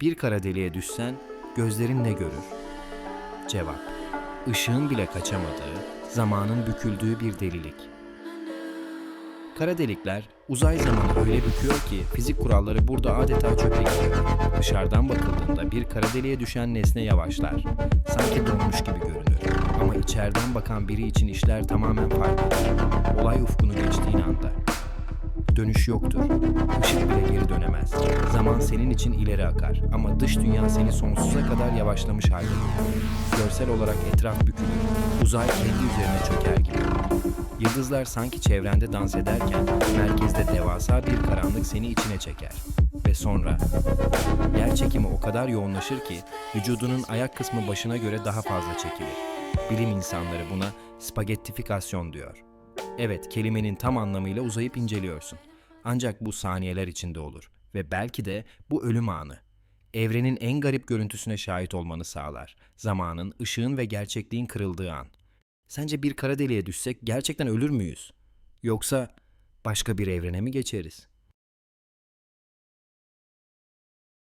Bir kara deliğe düşsen gözlerin ne görür? Cevap. Işığın bile kaçamadığı, zamanın büküldüğü bir delilik. Kara delikler uzay zamanı öyle büküyor ki fizik kuralları burada adeta çöpe gidiyor. Dışarıdan bakıldığında bir kara deliğe düşen nesne yavaşlar. Sanki donmuş gibi görünür. Ama içeriden bakan biri için işler tamamen farklı. Olay ufkunu geçtiğin anda. Dönüş yoktur. Işık bile geri dönemez. Senin için ileri akar ama dış dünya seni sonsuza kadar yavaşlamış halde görür. Görsel olarak etraf bükülür. Uzay kendi üzerine çöker gibi. Yıldızlar sanki çevrende dans ederken merkezde devasa bir karanlık seni içine çeker. Ve sonra yer çekimi o kadar yoğunlaşır ki vücudunun ayak kısmı başına göre daha fazla çekilir. Bilim insanları buna spagettifikasyon diyor. Evet, kelimenin tam anlamıyla uzayıp inceliyorsun. Ancak bu saniyeler içinde olur ve belki de bu ölüm anı. Evrenin en garip görüntüsüne şahit olmanı sağlar. Zamanın, ışığın ve gerçekliğin kırıldığı an. Sence bir kara deliğe düşsek gerçekten ölür müyüz? Yoksa başka bir evrene mi geçeriz?